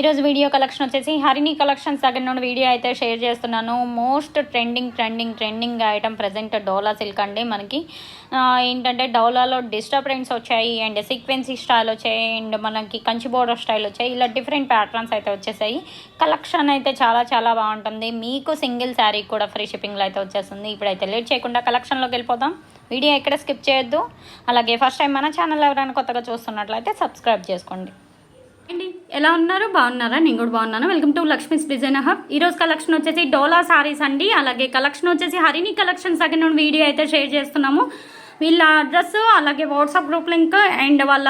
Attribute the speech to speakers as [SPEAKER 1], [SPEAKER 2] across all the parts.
[SPEAKER 1] ఈరోజు video collection వచ్చేసి Harini collections దగ్గర నుండి వీడియో అయితే షేర్ చేస్తున్నాను. Most trending trending trending item present Dola silk అండి మనకి. ఏంటంటే డోలాలో డిస్టర్బ్ ప్రింట్స్ వచ్చాయి అండ్ సీక్వెన్సీ స్టైల్ వచ్చాయి అండ్ మనకి కంచి బోర్డర్ స్టైల్ వచ్చాయి. ఇలా డిఫరెంట్ ప్యాటర్న్స్ అయితే వచ్చేసాయి. కలెక్షన్ అయితే చాలా చాలా బాగుంటుంది. మీకు సింగిల్ శారీ కూడా ఫ్రీ షిప్పింగ్లో అయితే వచ్చేస్తుంది. ఇప్పుడైతే లేట్ చేయకుండా కలెక్షన్లోకి వెళ్ళిపోదాం. వీడియో ఎక్కడ స్కిప్ చేయొద్దు. అలాగే ఫస్ట్ టైం మన ఛానల్ ఎవరైనా కొత్తగా చూస్తున్నట్లయితే సబ్స్క్రైబ్ చేసుకోండి. అండి ఎలా ఉన్నారు? బాగున్నారా? నేను కూడా బాగున్నాను. Welcome to Lakshmi's design hub ఈ రోజు కలెక్షన్ వచ్చేసి డోలా సారీస్ అండి. అలాగే కలెక్షన్ వచ్చేసి హరిణి కలెక్షన్స్ సెకండ్ నుండి వీడియో అయితే షేర్ చేస్తున్నాము. వీళ్ళ అడ్రస్ అలాగే వాట్సాప్ గ్రూప్ లింక్ అండ్ వాళ్ళ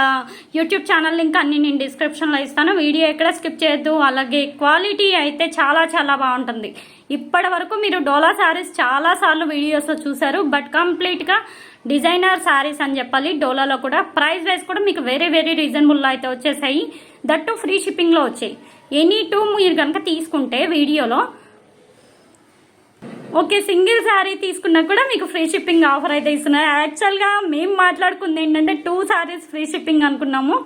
[SPEAKER 1] యూట్యూబ్ ఛానల్ లింక్ అన్ని నేను డిస్క్రిప్షన్లో ఇస్తాను. వీడియో ఎక్కడ స్కిప్ చేయొద్దు. అలాగే క్వాలిటీ అయితే చాలా చాలా బాగుంటుంది. ఇప్పటి వరకు మీరు డోలా శారీస్ చాలాసార్లు వీడియోస్లో చూశారు. బట్ కంప్లీట్గా డిజైనర్ శారీస్ అని చెప్పాలి. డోలాలో కూడా ప్రైస్ వైజ్ కూడా మీకు వెరీ వెరీ రీజనబుల్లో అయితే వచ్చేసాయి. దట్టు ఫ్రీ షిప్పింగ్లో వచ్చాయి. ఎనీ టూ మీరు కనుక తీసుకుంటే వీడియోలో ఓకే సింగిల్ శారీ తీసుకున్నా కూడా మీకు ఫ్రీ షిప్పింగ్ ఆఫర్ అయితే ఇస్తున్నారు. యాక్చువల్గా మేము మాట్లాడుకుంది ఏంటంటే టూ శారీస్ ఫ్రీ షిప్పింగ్ అనుకున్నాము.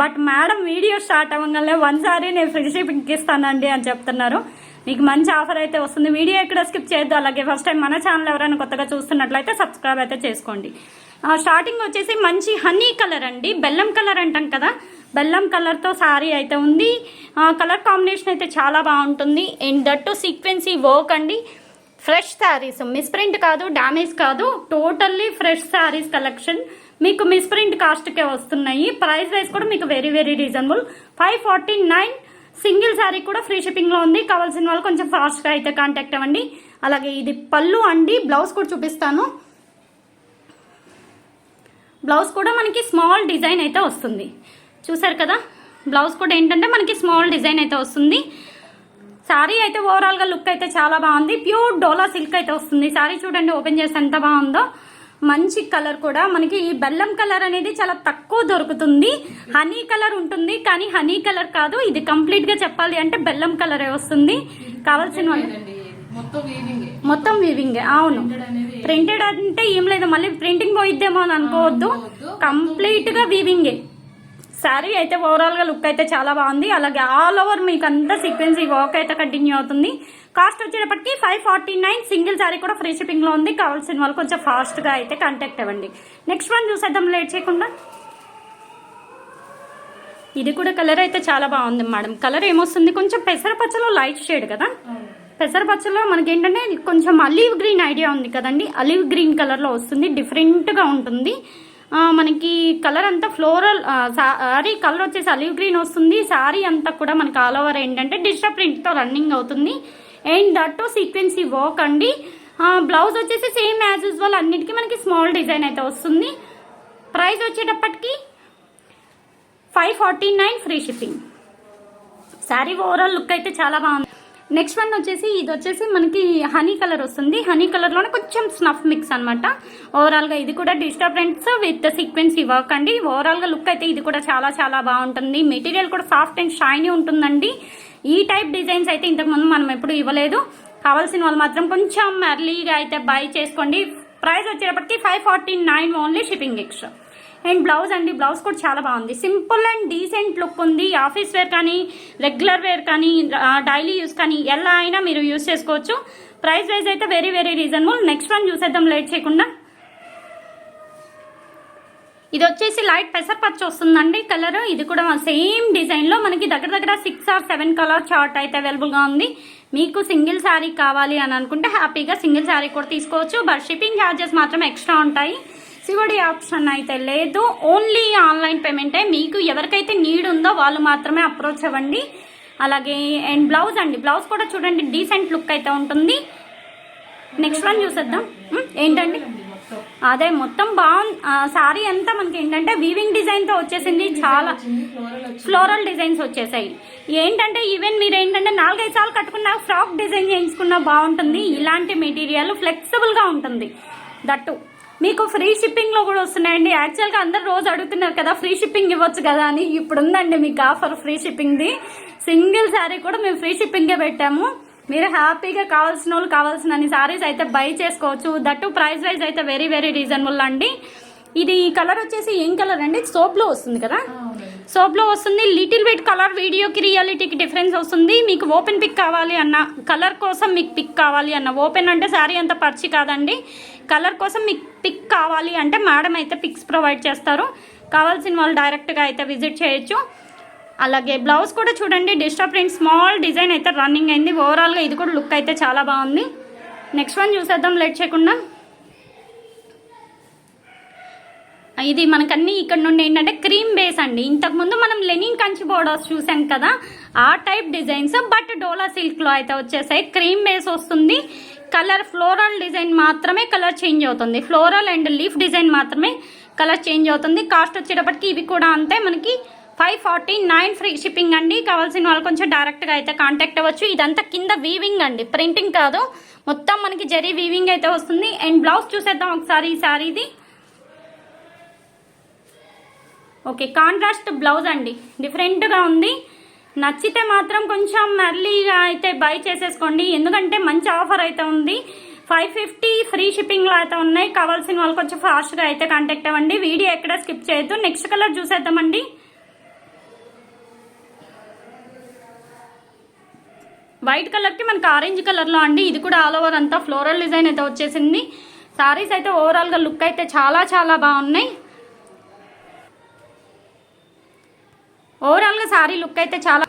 [SPEAKER 1] బట్ మేడం వీడియో స్టార్ట్ అవ్వగానే వన్ శారీ నేను ఫ్రీ షిప్పింగ్ ఇస్తానండి అని చెప్తున్నారు. మీకు మంచి ఆఫర్ అయితే వస్తుంది. వీడియో ఎక్కడ స్కిప్ చేయొద్దు. అలాగే ఫస్ట్ టైం మన ఛానల్ ఎవరైనా కొత్తగా చూస్తున్నట్లయితే సబ్స్క్రైబ్ అయితే చేసుకోండి. స్టార్టింగ్ వచ్చేసి మంచి హనీ కలర్ అండి. బెల్లం కలర్ అంటాం కదా. బెల్లం కలర్తో శారీ అయితే ఉంది. కలర్ కాంబినేషన్ అయితే చాలా బాగుంటుంది. అండ్ దట్టు సీక్వెన్సీ వర్క్ అండి. ఫ్రెష్ శారీస్. మిస్ప్రింట్ కాదు డ్యామేజ్ కాదు టోటల్లీ ఫ్రెష్ శారీస్ కలెక్షన్. మీకు మిస్ప్రింట్ కాస్ట్కే వస్తున్నాయి. ప్రైస్ వైజ్ కూడా మీకు very very reasonable. Five forty nine. Single sari కూడా ఫ్రీ షిప్పింగ్లో ఉంది. కావాల్సిన వాళ్ళు కొంచెం ఫాస్ట్గా అయితే కాంటాక్ట్ అవ్వండి. అలాగే ఇది పళ్ళు అండి. బ్లౌజ్ కూడా చూపిస్తాను. బ్లౌజ్ కూడా మనకి స్మాల్ డిజైన్ అయితే వస్తుంది. చూసారు కదా? బ్లౌజ్ కూడా ఏంటంటే మనకి స్మాల్ డిజైన్ అయితే వస్తుంది. శారీ అయితే ఓవరాల్గా లుక్ అయితే చాలా బాగుంది. ప్యూర్ డోలా సిల్క్ అయితే వస్తుంది. శారీ చూడండి ఓపెన్ చేస్తే ఎంత బాగుందో. మంచి కలర్ కూడా. మనకి ఈ బెల్లం కలర్ అనేది చాలా తక్కువ దొరుకుతుంది. హనీ కలర్ ఉంటుంది కానీ హనీ కలర్ కాదు. ఇది కంప్లీట్గా చెప్పాలి అంటే బెల్లం కలరే వస్తుంది. కావాల్సిన వాళ్ళు
[SPEAKER 2] మొత్తం వీవింగ్
[SPEAKER 1] మొత్తం వీవింగ్ అవును. ప్రింటెడ్ అంటే ఏం లేదు. మళ్ళీ ప్రింటింగ్ పోయిద్దేమో అని అనుకోవద్దు. కంప్లీట్గా వీవింగే శారీ అయితే ఓవరాల్గా లుక్ అయితే చాలా బాగుంది. అలాగే ఆల్ ఓవర్ మీకు అంతా సీక్వెన్స్ ఈ వర్క్ అయితే కంటిన్యూ అవుతుంది. కాస్ట్ వచ్చేటప్పటికి five forty nine single sari కూడా ఫ్రీ షిప్పింగ్లో ఉంది. కావాల్సిన వాళ్ళు కొంచెం ఫాస్ట్గా అయితే కాంటాక్ట్ అవ్వండి. నెక్స్ట్ వన్ చూసేద్దాం లేట్ చేయకుండా. ఇది కూడా కలర్ అయితే చాలా బాగుంది మేడం కలర్ ఏమొస్తుంది? కొంచెం పెసరపచ్చలో లైట్ షేడ్ కదా? పెసరపచ్చలో మనకి ఏంటంటే కొంచెం అలీవ్ గ్రీన్ ఐడియా ఉంది కదండి. అలీవ్ గ్రీన్ కలర్లో వస్తుంది. డిఫరెంట్గా ఉంటుంది. మనకి కలర్ అంతా ఫ్లోరల్ సారీ కలర్ వచ్చేసి అలివ్ గ్రీన్ వస్తుంది. సారీ అంతా కూడా మనకి ఆల్ ఓవర్ ఏంటంటే డిజిటల్ ప్రింట్తో రన్నింగ్ అవుతుంది. అండ్ దట్ సీక్వెన్సీ వర్క్ అండి. బ్లౌజ్ వచ్చేసి సేమ్ యాజ్ యూజువల్ అన్నిటికీ మనకి స్మాల్ డిజైన్ అయితే వస్తుంది. ప్రైస్ వచ్చేటప్పటికి five forty nine free shipping. Sari overall look అయితే చాలా బాగుంది. నెక్స్ట్ వన్ వచ్చేసి ఇది వచ్చేసి మనకి హనీ కలర్ వస్తుంది. హనీ కలర్లోనే కొంచెం స్నఫ్ మిక్స్ అనమాట ఓవరాల్గా ఇది కూడా డిస్టర్బెన్స్ విత్ సీక్వెన్స్ వర్క్ అండి. ఓవరాల్గా లుక్ అయితే ఇది కూడా చాలా చాలా బాగుంటుంది. మెటీరియల్ కూడా సాఫ్ట్ అండ్ షైనీ ఉంటుందండి. ఈ టైప్ డిజైన్స్ అయితే ఇంతకుముందు మనం ఎప్పుడు ఇవ్వలేదు. కావాల్సిన వాళ్ళు మాత్రం కొంచెం ఎర్లీగా అయితే బై చేసుకోండి. ప్రైస్ వచ్చేటప్పటికి five forty nine only shipping extra and blouse అండి బ్లౌజ్ కూడా చాలా బాగుంది. సింపుల్ అండ్ డీసెంట్ లుక్ ఉంది. ఆఫీస్ వేర్ కానీ రెగ్యులర్ వేర్ కానీ డైలీ యూస్ కానీ ఎలా అయినా మీరు యూస్ చేసుకోవచ్చు. ప్రైస్ వైజ్ అయితే very very reasonable. Next one చూసేద్దాం లేట్ చేయకుండా. ఇది వచ్చేసి లైట్ పెసర్ పచ్చ వస్తుందండి కలర్. ఇది కూడా సేమ్ డిజైన్లో మనకి దగ్గర దగ్గర six or seven colour chart అయితే అవైలబుల్గా ఉంది. మీకు సింగిల్ శారీ కావాలి అని అనుకుంటే హ్యాపీగా సింగిల్ శారీ కూడా తీసుకోవచ్చు. బట్ షిప్పింగ్ ఛార్జెస్ మాత్రం ఎక్స్ట్రా ఉంటాయి. సివడి ఆప్షన్ అయితే లేదు. ఓన్లీ ఆన్లైన్ పేమెంటే మీకు ఎవరికైతే నీడ్ ఉందో వాళ్ళు మాత్రమే అప్రోచ్ అవ్వండి. అలాగే అండ్ బ్లౌజ్ అండి. బ్లౌజ్ కూడా చూడండి డీసెంట్ లుక్ అయితే ఉంటుంది. నెక్స్ట్ వన్ చూసేద్దాం. ఏంటండి? అదే మొత్తం బాగుంది సారీ అంతా మనకి ఏంటంటే వీవింగ్ డిజైన్తో వచ్చేసింది. చాలా
[SPEAKER 2] ఫ్లోరల్
[SPEAKER 1] డిజైన్స్ వచ్చేసాయి. ఏంటంటే ఈవెన్ మీరు ఏంటంటే నాలుగైదు సార్లు కట్టుకున్న ఫ్రాక్ డిజైన్ చేయించుకున్నా బాగుంటుంది. ఇలాంటి మెటీరియల్ ఫ్లెక్సిబుల్గా ఉంటుంది. దట్టు మీకు ఫ్రీ షిప్పింగ్లో కూడా వస్తున్నాయండి. యాక్చువల్గా అందరు రోజు అడుగుతున్నారు కదా ఫ్రీ షిప్పింగ్ ఇవ్వచ్చు కదా అని. ఇప్పుడు ఉందండి మీకు offer free shipping the single sari కూడా మేము ఫ్రీ షిప్పింగే పెట్టాము. మీరు హ్యాపీగా కావాల్సిన వాళ్ళు కావాల్సిన సారీస్ అయితే బై చేసుకోవచ్చు. దట్టు ప్రైస్ వైజ్ అయితే వెరీ వెరీ రీజనబుల్ అండి. ఇది ఈ కలర్ వచ్చేసి ఏం కలర్ అండి? సోప్లో వస్తుంది కదా? సోప్లో వస్తుంది. లిటిల్ బిట్ కలర్ వీడియోకి రియాలిటీకి డిఫరెన్స్ వస్తుంది. మీకు ఓపెన్ పిక్ కావాలి అన్న కలర్ కోసం మీకు పిక్ కావాలి అన్న. ఓపెన్ అంటే శారీ అంత పర్చి కాదండి. కలర్ కోసం మీకు పిక్ కావాలి అంటే మేడం అయితే పిక్స్ ప్రొవైడ్ చేస్తారు. కావాల్సిన వాళ్ళు డైరెక్ట్గా అయితే విజిట్ చేయొచ్చు. అలాగే బ్లౌజ్ కూడా చూడండి డిస్టర్బ్ ప్రింట్ స్మాల్ డిజైన్ అయితే రన్నింగ్ అయింది. ఓవరాల్గా ఇది కూడా లుక్ అయితే చాలా బాగుంది. నెక్స్ట్ వన్ చూసేద్దాం లేట్ చేయకుండా ఇది మనకన్నీ ఇక్కడ నుండి ఏంటంటే క్రీమ్ బేస్ అండి. ఇంతకుముందు మనం లెనిన్ కంచి బోర్డర్స్ చూసాం కదా ఆ టైప్ డిజైన్స్ బట్ డోలా సిల్క్లో అయితే వచ్చేసాయి. క్రీమ్ బేస్ వస్తుంది. కలర్ ఫ్లోరల్ డిజైన్ మాత్రమే కలర్ చేంజ్ అవుతుంది. ఫ్లోరల్ అండ్ లీఫ్ డిజైన్ మాత్రమే కలర్ చేంజ్ అవుతుంది. కాస్ట్ వచ్చేటప్పటికి ఇవి కూడా అంతే. మనకి five forty nine free shipping అండి. కావాల్సిన వాళ్ళు కొంచెం డైరెక్ట్గా అయితే కాంటాక్ట్ అవ్వచ్చు. ఇదంతా కింద వీవింగ్ అండి. ప్రింటింగ్ కాదు. మొత్తం మనకి జరీ వీవింగ్ అయితే వస్తుంది. అండ్ బ్లౌజ్ చూసేద్దాం ఒకసారి ఈ శారీది. ఓకే కాంట్రాస్ట్ బ్లౌజ్ అండి. డిఫరెంట్గా ఉంది. నచ్చితే మాత్రం కొంచెం ఎర్లీగా అయితే బై చేసేసుకోండి. ఎందుకంటే మంచి ఆఫర్ అయితే ఉంది. ఫైవ్ ఫిఫ్టీ ఫ్రీ షిప్పింగ్లో అయితే ఉన్నాయి. కావాల్సిన వాళ్ళు కొంచెం ఫాస్ట్గా అయితే కాంటాక్ట్ అవ్వండి. వీడియో ఎక్కడ స్కిప్ చేయొద్దు. నెక్స్ట్ కలర్ చూసేద్దామండి వైట్ కలర్కి మనకి ఆరెంజ్ కలర్లో అండి. ఇది కూడా ఆల్ ఓవర్ అంతా ఫ్లోరల్ డిజైన్ అయితే వచ్చేసింది. సారీస్ అయితే ఓవరాల్గా లుక్ అయితే చాలా చాలా బాగున్నాయి. ఓవరాల్గా సారీ లుక్ అయితే చాలా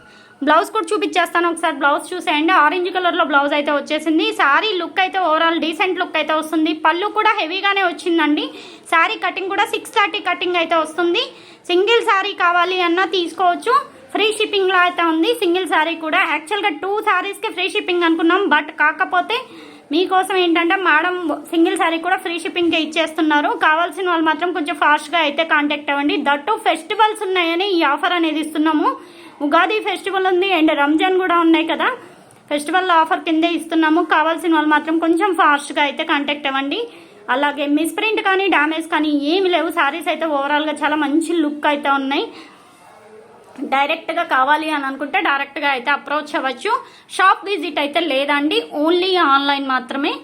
[SPEAKER 1] బ్లౌజ్ కూడా చూపించేస్తాను ఒకసారి. బ్లౌజ్ చూసేయండి. ఆరెంజ్ కలర్లో బ్లౌజ్ అయితే వచ్చేసింది. సారీ లుక్ అయితే ఓవరాల్ డీసెంట్ లుక్ అయితే వస్తుంది. పళ్ళు కూడా హెవీగానే వచ్చిందండి. శారీ కటింగ్ కూడా సిక్స్ థర్టీ కటింగ్ అయితే వస్తుంది. సింగిల్ సారీ కావాలి అన్నా తీసుకోవచ్చు. ఫ్రీ షిప్పింగ్లో అయితే ఉంది. సింగిల్ సారీ కూడా. యాక్చువల్గా టూ శారీస్కి ఫ్రీ షిప్పింగ్ అనుకున్నాం. బట్ కాకపోతే మీకోసం ఏంటంటే మేడం సింగిల్ శారీ కూడా ఫ్రీ షిప్పింగ్కే ఇచ్చేస్తున్నారు. కావాల్సిన వాళ్ళు మాత్రం కొంచెం ఫాస్ట్గా అయితే కాంటాక్ట్ అవ్వండి. దట్టు ఫెస్టివల్స్ ఉన్నాయని ఈ ఆఫర్ అనేది ఇస్తున్నాము. ఉగాది ఫెస్టివల్ ఉంది అండ్ రంజాన్ కూడా ఉన్నాయి కదా. ఫెస్టివల్ ఆఫర్ కిందే ఇస్తున్నాము. కావాల్సిన వాళ్ళు మాత్రం కొంచెం ఫాస్ట్గా అయితే కాంటాక్ట్ అవ్వండి. అలాగే మిస్ప్రింట్ కానీ డ్యామేజ్ కానీ ఏమి లేవు. శారీస్ అయితే ఓవరాల్గా చాలా మంచి లుక్ అయితే ఉన్నాయి. డైరెక్ట్గా కావాలి అని అనుకుంటే డైరెక్ట్గా అయితే అప్రోచ్ అవ్వచ్చు. షాప్ విజిట్ అయితే లేదండి. ఓన్లీ ఆన్లైన్ మాత్రమే.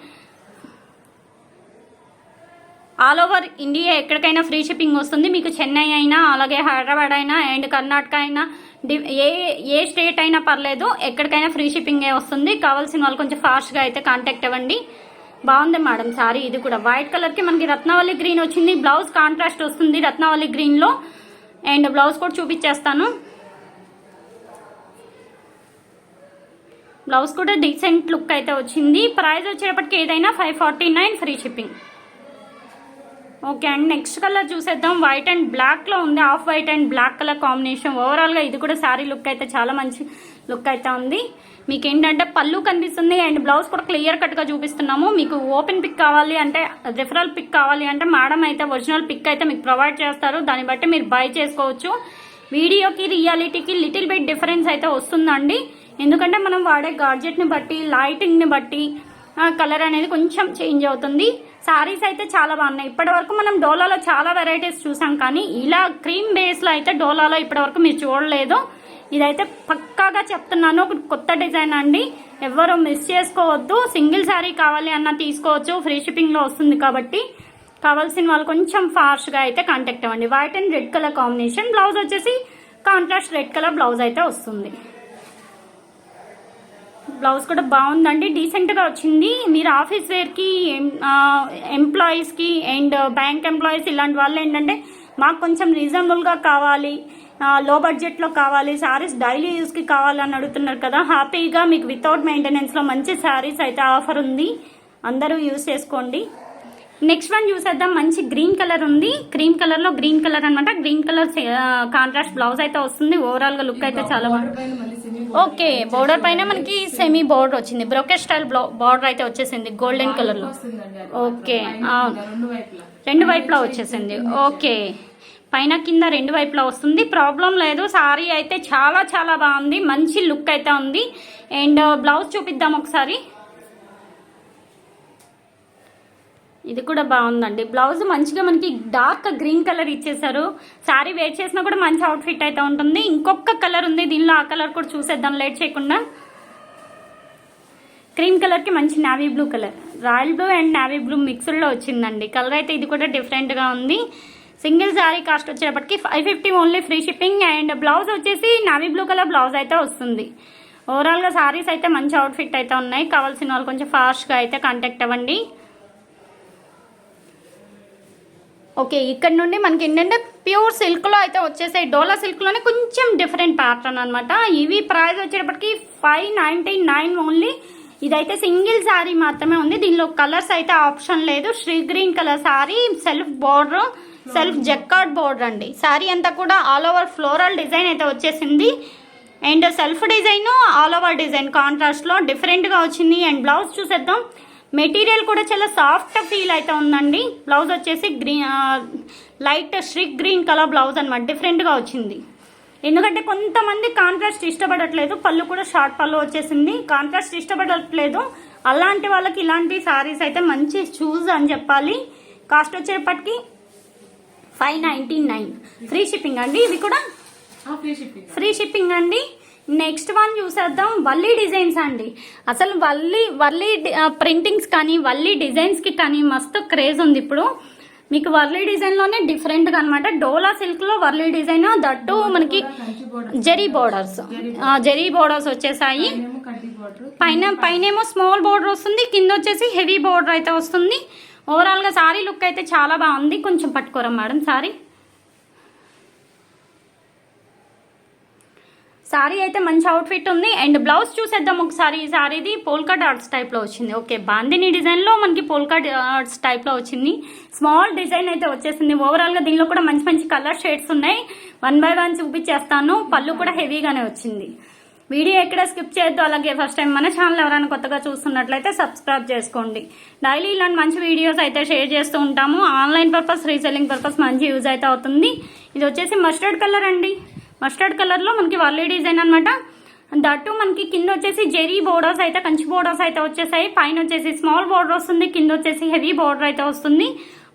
[SPEAKER 1] ఆల్ ఓవర్ ఇండియా ఎక్కడికైనా ఫ్రీ షిప్పింగ్ వస్తుంది. మీకు చెన్నై అయినా అలాగే హైదరాబాద్ అయినా అండ్ కర్ణాటక అయినా డి- ఏ ఏ స్టేట్ అయినా పర్లేదు ఎక్కడికైనా ఫ్రీ షిప్పింగే వస్తుంది. కావాల్సిన వాళ్ళు కొంచెం ఫాస్ట్గా అయితే కాంటాక్ట్ అవ్వండి. బాగుంది మేడం సారీ. ఇది కూడా వైట్ కలర్కి మనకి రత్నావళి గ్రీన్ వచ్చింది. బ్లౌజ్ కాంట్రాస్ట్ వస్తుంది రత్నావళి గ్రీన్లో. అండ్ బ్లౌజ్ కూడా చూపించేస్తాను. బ్లౌజ్ కూడా డీసెంట్ లుక్ అయితే వచ్చింది. ప్రైస్ వచ్చేటప్పటికి ఏదైనా five forty nine free shipping okay and next colour చూసేద్దాం. వైట్ అండ్ బ్లాక్లో ఉంది. Off white and black colour combination. ఓవరాల్గా ఇది కూడా శారీ లుక్ అయితే చాలా మంచి లుక్ అయితే ఉంది. మీకు ఏంటంటే పళ్ళు కనిపిస్తుంది. అండ్ బ్లౌజ్ కూడా క్లియర్ కట్గా చూపిస్తున్నాము. మీకు ఓపెన్ పిక్ కావాలి అంటే రిఫరల్ పిక్ కావాలి అంటే మేడం అయితే ఒరిజినల్ పిక్ అయితే మీకు ప్రొవైడ్ చేస్తారు. దాన్ని బట్టి మీరు బై చేసుకోవచ్చు. వీడియోకి రియాలిటీకి లిటిల్ బిట్ డిఫరెన్స్ అయితే వస్తుందండి. ఎందుకంటే మనం వాడే గాడ్జెట్ని బట్టి లైటింగ్ని బట్టి కలర్ అనేది కొంచెం చేంజ్ అవుతుంది. శారీస్ అయితే చాలా బాగున్నాయి. ఇప్పటివరకు మనం డోలాలో చాలా వెరైటీస్ చూసాం కానీ ఇలా క్రీమ్ బేస్లో అయితే డోలాలో ఇప్పటివరకు మీరు చూడలేదు. ఇదైతే పక్కాగా చెప్తున్నాను ఒక కొత్త డిజైన్ అండి. ఎవరు మిస్ చేసుకోవద్దు. సింగిల్ శారీ కావాలి అన్న తీసుకోవచ్చు. ఫ్రీ షిప్పింగ్లో వస్తుంది కాబట్టి కావాల్సిన వాళ్ళు కొంచెం ఫాస్ట్గా అయితే కాంటాక్ట్ అవ్వండి. White and red colour combination blouse వచ్చేసి కాంట్రాస్ట్ రెడ్ కలర్ బ్లౌజ్ అయితే వస్తుంది. బ్లౌజ్ కూడా బాగుందండి. డీసెంట్గా వచ్చింది. మీరు ఆఫీస్ వేర్కి ఎంప్లాయీస్కి అండ్ బ్యాంక్ ఎంప్లాయీస్ ఇలాంటి వాళ్ళు ఏంటంటే మాకు కొంచెం రీజనబుల్గా కావాలి. లో బడ్జెట్లో కావాలి శారీస్ డైలీ యూస్కి కావాలని అడుగుతున్నారు కదా. హ్యాపీగా మీకు వితౌట్ మెయింటెనెన్స్లో మంచి శారీస్ అయితే ఆఫర్ ఉంది. అందరూ యూస్ చేసుకోండి. నెక్స్ట్ వన్ చూసేద్దాం. మంచి గ్రీన్ కలర్ ఉంది. క్రీమ్ కలర్లో గ్రీన్ కలర్ అన్నమాట. గ్రీన్ కలర్ కాంట్రాస్ట్ బ్లౌజ్ అయితే వస్తుంది. ఓవరాల్గా లుక్ అయితే చాలా బాగుంది.
[SPEAKER 2] సినీ
[SPEAKER 1] ఓకే బోర్డర్ పైన మనకి సెమీ బోర్డర్ వచ్చింది. బ్రోకెట్ స్టైల్ బోర్డర్ అయితే వచ్చేసింది గోల్డెన్ కలర్లో.
[SPEAKER 2] వస్తుందండి అది.
[SPEAKER 1] ఓకే
[SPEAKER 2] రెండు వైపులా.
[SPEAKER 1] రెండు వైపులా వచ్చేసింది. ఓకే. పైన కింద రెండు వైపులా వస్తుంది. ప్రాబ్లం లేదు. సారీ అయితే చాలా చాలా బాగుంది. మంచి లుక్ అయితే ఉంది. అండ్ బ్లౌజ్ చూపిద్దాం ఒకసారి. ఇది కూడా బాగుందండి. బ్లౌజ్ మంచిగా మనకి డార్క్ గ్రీన్ కలర్ ఇచ్చేసారు శారీ వేర్ చేసినా కూడా మంచి అవుట్ఫిట్ అయితే ఉంటుంది. ఇంకొక కలర్ ఉంది. దీనిలో ఆ కలర్ కూడా చూసేద్దాం. లేట్ చేయకుండా. క్రీమ్ కలర్కి మంచి navy blue colour. Royal blue and navy blue మిక్స్డ్లో వచ్చిందండి. కలర్ అయితే ఇది కూడా డిఫరెంట్గా ఉంది. సింగిల్ శారీ కాస్ట్ వచ్చేటప్పటికి five fifty only free shipping and blouse వచ్చేసి నావీ బ్లూ కలర్ బ్లౌజ్ అయితే వస్తుంది. ఓవరాల్గా శారీస్ అయితే మంచి అవుట్ఫిట్ అయితే ఉన్నాయి. కావాల్సిన వాళ్ళు కొంచెం ఫాస్ట్గా అయితే కాంటాక్ట్ అవ్వండి. ఓకే ఇక్కడ నుండి మనకి ఏంటంటే ప్యూర్ సిల్క్లో అయితే వచ్చేసాయి. డోలా సిల్క్లోనే కొంచెం డిఫరెంట్ ప్యాటర్న్ అనమాట ఇవి ప్రైస్ వచ్చేటప్పటికి ఫైవ్ నైంటీ నైన్ ఓన్లీ. ఇదైతే సింగిల్ శారీ మాత్రమే ఉంది. దీనిలో కలర్స్ అయితే ఆప్షన్ లేదు. Sea green colour sari self border self jacquard border అండి. శారీ అంతా కూడా ఆల్ ఓవర్ ఫ్లోరల్ డిజైన్ అయితే వచ్చేసింది. And self design all over design కాంట్రాస్ట్లో డిఫరెంట్గా వచ్చింది. అండ్ బ్లౌజ్ చూసేద్దాం. మెటీరియల్ కూడా చాలా సాఫ్ట్ ఫీల్ అయితే ఉందండి. బ్లౌజ్ వచ్చేసి green light stick green colour blouse అనమాట డిఫరెంట్గా వచ్చింది. ఎందుకంటే కొంతమంది కాంట్రాస్ట్ ఇష్టపడట్లేదు. పళ్ళు కూడా షార్ట్ పళ్ళు వచ్చేసింది. కాంట్రాస్ట్ ఇష్టపడట్లేదు. అలాంటి వాళ్ళకి ఇలాంటి సారీస్ అయితే మంచి చూస్ అని చెప్పాలి. Cost వచ్చేపటికి five ninety nine free shipping అండి. ఇవి కూడా
[SPEAKER 2] ఆ ఫ్రీ షిప్పింగ్
[SPEAKER 1] ఫ్రీ షిప్పింగ్ అండి. నెక్స్ట్ వన్ చూసేద్దాం వల్లీ డిజైన్స్ అండి. అసలు వల్లీ వల్లీ ప్రింటింగ్స్ కానీ వల్లీ డిజైన్స్కి కానీ మస్తు క్రేజ్ ఉంది ఇప్పుడు. మీకు వర్లీ డిజైన్లోనే డిఫరెంట్గా అనమాట డోలా సిల్క్లో వర్లీ డిజైన్ దట్టు మనకి జరీ బోర్డర్స్ జరీ బోర్డర్స్ వచ్చేసాయి. పైన పైనేమో స్మాల్ బోర్డర్ వస్తుంది కింద వచ్చేసి హెవీ బోర్డర్ అయితే వస్తుంది. ఓవరాల్గా సారీ లుక్ అయితే చాలా బాగుంది. కొంచెం పట్టుకోరా మేడం సారీ? సారీ అయితే మంచి అవుట్ఫిట్ ఉంది. అండ్ బ్లౌజ్ చూసేద్దాం ఒకసారి. ఈ సారీది పోల్కా డాట్స్ టైప్లో వచ్చింది. ఓకే బాందిని డిజైన్లో మనకి పోల్కా డాట్స్ టైప్లో వచ్చింది. స్మాల్ డిజైన్ అయితే వచ్చేసింది. ఓవరాల్గా దీనిలో కూడా మంచి మంచి కలర్ షేడ్స్ ఉన్నాయి. వన్ బై వన్ చూపించేస్తాను. పళ్ళు కూడా హెవీగానే వచ్చింది. వీడియో ఎక్కడ స్కిప్ చేయొద్దు. అలాగే ఫస్ట్ టైం మన ఛానల్ ఎవరైనా కొత్తగా చూస్తున్నట్లయితే సబ్స్క్రైబ్ చేసుకోండి. డైలీ ఇలాంటి మంచి వీడియోస్ అయితే షేర్ చేస్తూ ఉంటాము. ఆన్లైన్ పర్పస్ రీసెల్లింగ్ పర్పస్ మంచి యూజ్ అయితే అవుతుంది. ఇది వచ్చేసి మస్టర్డ్ కలర్ అండి. మస్టర్డ్ కలర్లో మనకి వర్లీ డిజైన్ అనమాట దట్టు మనకి కింద వచ్చేసి జెరీ బోర్డర్స్ అయితే కంచి బోర్డర్స్ అయితే వచ్చేసాయి. పైన వచ్చేసి స్మాల్ బోర్డర్ వస్తుంది కింద వచ్చేసి హెవీ బోర్డర్ అయితే వస్తుంది.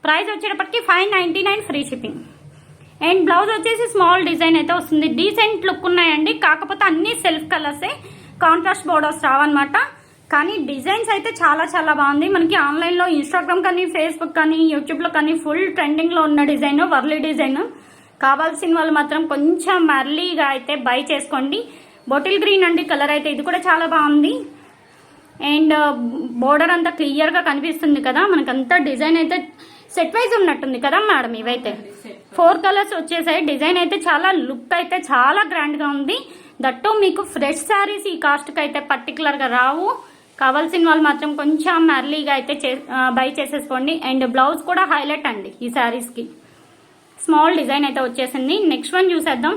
[SPEAKER 1] ప్రైస్ వచ్చేటప్పటికి five ninety nine free shipping and blouse వచ్చేసి స్మాల్ డిజైన్ అయితే వస్తుంది. డీసెంట్ లుక్ ఉన్నాయండి. కాకపోతే అన్ని సెల్ఫ్ కలర్సే కాంట్రాస్ట్ బోర్డర్స్ రావన్నమాట. కానీ డిజైన్స్ అయితే చాలా చాలా బాగుంది. మనకి ఆన్లైన్లో ఇన్స్టాగ్రామ్ కానీ ఫేస్బుక్ కానీ యూట్యూబ్లో కానీ ఫుల్ ట్రెండింగ్లో ఉన్న డిజైన్ వర్లీ డిజైన్. కావాల్సిన వాళ్ళు మాత్రం కొంచెం మర్లీగా అయితే బై చేసుకోండి. బొటిల్ గ్రీన్ అండి కలర్ అయితే ఇది కూడా చాలా బాగుంది. అండ్ బోర్డర్ uh, అంతా క్లియర్గా కనిపిస్తుంది కదా మనకంతా డిజైన్ అయితే సెట్ వైజ్ ఉన్నట్టుంది కదా మేడం ఇవైతే. ఫోర్ కలర్స్ వచ్చేసాయి డిజైన్ అయితే చాలా లుక్ అయితే చాలా గ్రాండ్గా ఉంది. దట్టు మీకు ఫ్రెష్ శారీస్ ఈ కాస్ట్కి అయితే పర్టికులర్గా రావు. కావాల్సిన వాళ్ళు మాత్రం కొంచెం అర్లీగా అయితే బై uh, చేసేసుకోండి. అండ్ బ్లౌజ్ కూడా హైలైట్ అండి ఈ శారీస్కి స్మాల్ డిజైన్ అయితే వచ్చేసింది. నెక్స్ట్ వన్ చూసేద్దాం.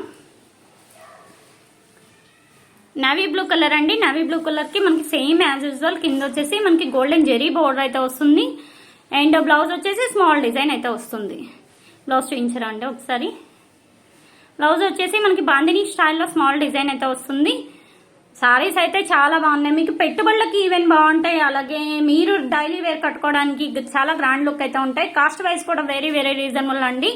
[SPEAKER 1] నవీ బ్లూ కలర్ అండి. నవీ బ్లూ కలర్కి మనకి సేమ్ యాజ్ యూజువల్ కింద వచ్చేసి మనకి గోల్డెన్ జెరీ బోర్డర్ అయితే వస్తుంది. అండ్ బ్లౌజ్ వచ్చేసి స్మాల్ డిజైన్ అయితే వస్తుంది. బ్లౌజ్ చూపించరా అండి ఒకసారి. బ్లౌజ్ వచ్చేసి మనకి బాందిని స్టైల్లో స్మాల్ డిజైన్ అయితే వస్తుంది. సారీస్ అయితే చాలా బాగున్నాయి. మీకు పెట్టుబడులకి ఈవెన్ బాగుంటాయి. అలాగే మీరు డైలీ వేర్ కట్టుకోవడానికి చాలా గ్రాండ్ లుక్ అయితే ఉంటాయి. కాస్ట్ వైజ్ కూడా వెరీ వెరీ రీజనబుల్ అండి.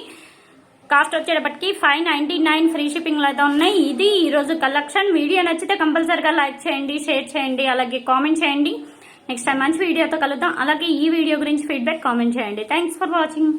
[SPEAKER 1] కాస్ట్ వచ్చేటప్పటికి ఫైవ్ నైంటీ నైన్ ఫ్రీ షిప్పింగ్లో అయితే ఉన్నాయి. ఇది ఈరోజు కలెక్షన్. వీడియో నచ్చితే కంపల్సరిగా లైక్ చేయండి షేర్ చేయండి అలాగే కామెంట్ చేయండి. నెక్స్ట్ టైం మంచి వీడియోతో కలుద్దాం. అలాగే ఈ వీడియో గురించి ఫీడ్బ్యాక్ కామెంట్ చేయండి. Thanks for watching.